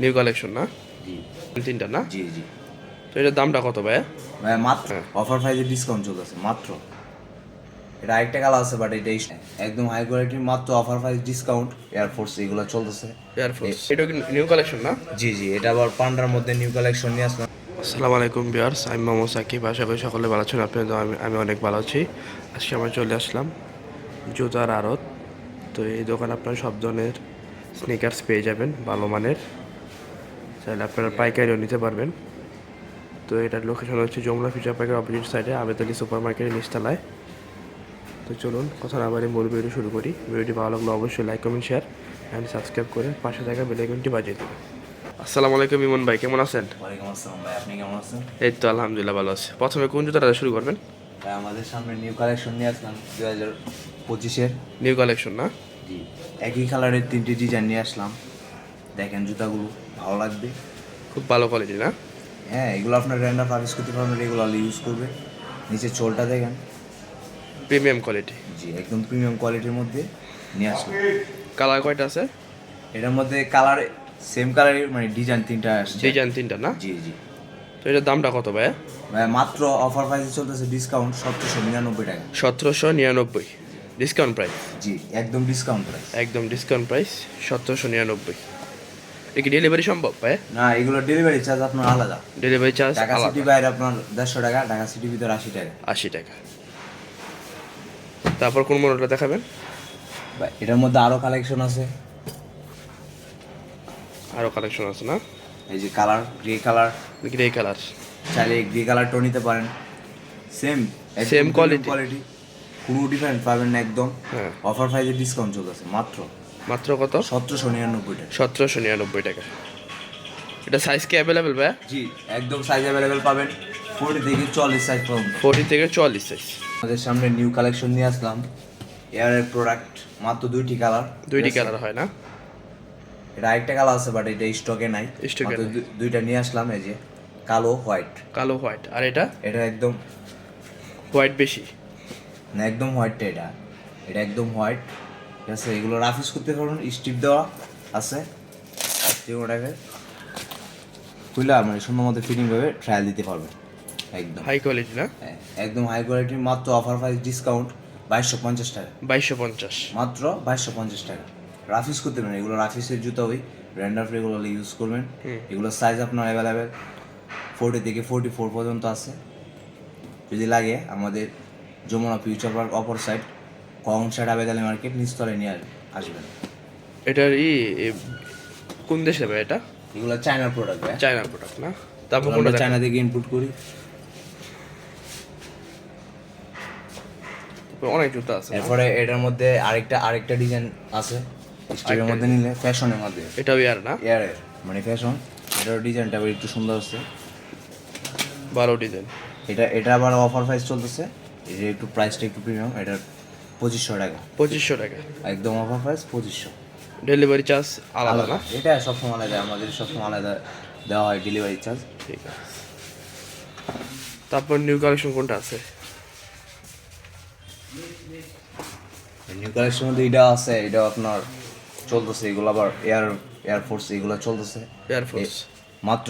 New collection না? জি। তিনটা না? জি জি। তো এটার দামটা কত ভাই ভাই মাত্র। অফার প্রাইসে ডিসকাউন্ট চলতেছে মাত্র। এটা আরেকটা কালার আছে বাট এটা একদম হাই কোয়ালিটির মাত্র অফার প্রাইস ডিসকাউন্ট এয়ারফোর্স এগুলো চলতেছে। এয়ারফোর্স এটা কি নিউ কালেকশন না? জি জি এটা আবার পান্ডার মধ্যে নিউ কালেকশন নিয়ে আসলাম। আসসালামু আলাইকুম বিয়ার্স আমি মোহাম্মদ সাকিব আশা করি সকলে ভালো আছেন আপনি আমি আমি অনেক ভালো আছি। আজকে আমরা চলে আসলাম জুতার আড়ত। তো এই দোকান আপনার সব ধরনের স্নিকার্স পেয়ে যাবেন ভালো মানের। চাইলে আপনারা পাইকারিও নিতে পারবেন। তো এটার লোকেশন হচ্ছে যমুনা ফিচার পার্কের অপোজিট সাইডে আবেদলি সুপার মার্কেটের নিচতলায়। তো চলুন কথা না বাড়ি মূল ভিডিও শুরু করি। ভিডিওটি ভালো লাগলে অবশ্যই like comment share and subscribe করে পাশে থাকা বেলাইকনটি বাজিয়ে দেবেন। আসসালামু আলাইকুম ইমন ভাই কেমন আছেন? ওয়ালাইকুম আসসালাম ভাই আপনি কেমন আছেন? এই তো আলহামদুলিল্লাহ ভালো আছে। প্রথমে কোন জুতাটা শুরু করবেন? আমাদের সামনে নিউ কালেকশন নিয়ে আসলাম দু হাজার পঁচিশের। নিউ কালেকশন না? জি। একই কালারের তিনটি ডিজাইন নিয়ে আসলাম। দেখেন জুতাগুলো ভালো লাগবে। খুব ভালো কোয়ালিটি না? হ্যাঁ এগুলো আপনার র্যান্ডাম পারচেস করতে পারবেন রেগুলারলি ইউজ করবে। নিচে চোলটা দেখেন। প্রিমিয়াম কোয়ালিটি জি একদম প্রিমিয়াম কোয়ালিটির মধ্যে নিয়ে আসলাম। কালার কয়টা আছে? এটার মধ্যে কালার সেম কালারের মানে ডিজাইন তিনটা আসছে। ডিজাইন তিনটা না? জি জি। তো এটার দামটা কত ভাই ভাই মাত্র অফার প্রাইসে চলতেছে ডিসকাউন্ট সতেরোশো নিরানব্বই টাকা। সতেরোশো নিরানব্বই। ডিসকাউন্ট প্রাইস জি একদম ডিসকাউন্ট প্রাইস একদম ডিসকাউন্ট প্রাইস সতেরোশো নিরানব্বই। এটা কি ডেলিভারি সম্ভব ভাই না এগুলো ডেলিভারি চার্জ আপনার আলাদা। ডেলিভারি চার্জ ঢাকা আলাদা। সিটি বাইরে আপনার দেড়শো টাকা ঢাকা সিটি ভিতরে আশি টাকা। আশি টাকা। তারপর কোন মডেলটা দেখাবেন? এটার মধ্যে আরও কালেকশন আছে। আরও কালেকশন আছে না? এই যে colour grey colour grey colour চাইলে গ্রে কালারটাও নিতে পারেন। Same same quality? কোয়ালিটি কোনো ডিফারেন্ট পাবেন না একদম। অফার প্রাইসে ডিসকাউন্ট চলতেছে মাত্র। মাত্র কত? সতেরোশো নিরানব্বই টাকা। সতেরোশো নিরানব্বই টাকা। এটা সাইজ কি অ্যাভেলেবেল ভাই জি একদম সাইজ অ্যাভেলেবেল পাবেন। ফোর্টি থেকে চল্লিশ সাইজ পর্যন্ত। ফোর্টি থেকে চুয়াল্লিশ সাইজ আমাদের সামনে নিউ কালেকশন নিয়ে আসলাম। এয়ারের প্রোডাক্ট মাত্র দুইটি কালার দুইটি কালার হয় না? এটা আরেকটা কালার আছে বাট এটা স্টকে নাই। দু- দুইটা নিয়ে আসলাম এই যে কালো হোয়াইট কালো হোয়াইট আর এটা? এটা একদম হোয়াইট বেশি। না একদম হোয়াইটটা এটা এটা একদম হোয়াইট ঠিক আছে? এগুলো রাফিস করতে পারবেন স্টিপ দেওয়া আছে। যেগুলোটাকে খুলে মানে সুন্দর মতো ফিটিং ভাবে ট্রায়াল দিতে পারবেন। একদম। হাই কোয়ালিটি না? হ্যাঁ, একদম হাই কোয়ালিটির মাত্র অফার প্রাইস ডিসকাউন্ট বাইশশো পঞ্চাশ টাকা। বাইশশো পঞ্চাশ। মাত্র বাইশশো পঞ্চাশ টাকা। রাফিস করতে পারেন এগুলো রাফিসের জুতো ওই ব্র্যান্ডার এগুলো ইউজ করবেন। এগুলো সাইজ আপনার অ্যাভেলেবেল ফোর্টি থেকে ফোর্টি ফোর পর্যন্ত আছে। যদি লাগে আমাদের যমুনা ফিউচার পার্ক অপর সাইড কং সাইড আবেদালি মার্কেট নিচতলায় নিয়ে আসবেন। এটার ই কোন দেশে ভাই এটা? এগুলো চায়নার প্রোডাক্ট ভাই। চায়নার প্রোডাক্ট না? তারপর আমরা চায়না থেকে ইনপুট করি। অনেক জুতো আছে? এরপরে এটার মধ্যে আরেকটা আরেকটা ডিজাইন আছে। স্টিলের মধ্যে নিলে ফ্যাশনের মধ্যে। এটাও ইয়ার না? এয়ারের মানে ফ্যাশন এটার ডিজাইনটা একটু সুন্দর আছে ভালো ডিজাইন এটা এটা আবার অফার প্রাইস চলতেছে। এটা একটু প্রাইসটা একটু প্রিমিয়াম এটা পঁচিশশো টাকা। পঁচিশশো টাকা। একদম অফার প্রাইস পঁচিশশো। ডেলিভারি চার্জ আলাদা না? এটা সবসময় আলাদা আমাদের সবসময় আলাদা দেওয়া হয় ডেলিভারি চার্জ ঠিক আছে। তারপর নিউ কালেকশন কোনটা আছে? নিউ কালেকশন মধ্যে এটা আছে এটা আপনার চলতেছে এগুলো আবার এয়ার এয়ারফোর্স এগুলো চলতেছে। এয়ারফোর্স মাত্র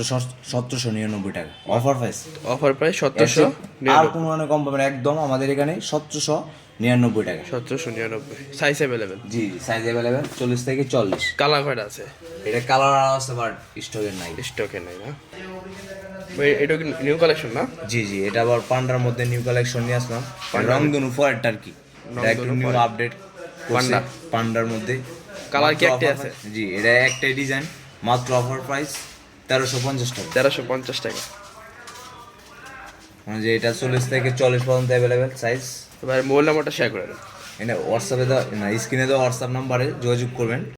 সতেরোশো নিরানব্বই টাকা। অফার প্রাইস অফার প্রাইস সতেরোশো আর কোনো মানে কম পাবেন একদম আমাদের এখানে সতেরোশো নিরানব্বই টাকা। সতেরোশো নিরানব্বই। সাইজ অ্যাভেলেবেল জি জি সাইজ অ্যাভেলেবেল চল্লিশ থেকে চল্লিশ। কালার কয়টা আছে? এটা কালার আছে বাট স্টকের নাই। স্টকে নেই না? এটা কি নিউ কালেকশন না? জি জি এটা আবার পান্ডার মধ্যে নিউ কালেকশন নিয়ে আসলাম। রংধনু ফয়েরটা আর কি। একটু নিউ আপডেট পান্ডা। পান্ডার। মধ্যে। Colour কি offer আছে? জি এটা একটাই ডিজাইন মাত্র অফার প্রাইস তেরোশো পঞ্চাশ টাকা। তেরোশো পঞ্চাশ টাকা। মানে যে এটা চল্লিশ থেকে চল্লিশ পর্যন্ত অ্যাভেলেবেল সাইজ এবার মোবাইল নাম্বারটা শেয়ার করে দেন। এটা হোয়াটসঅ্যাপে দেওয়া না স্ক্রিনে দেওয়া হোয়াটসঅ্যাপ নাম্বারে যোগাযোগ করবেন।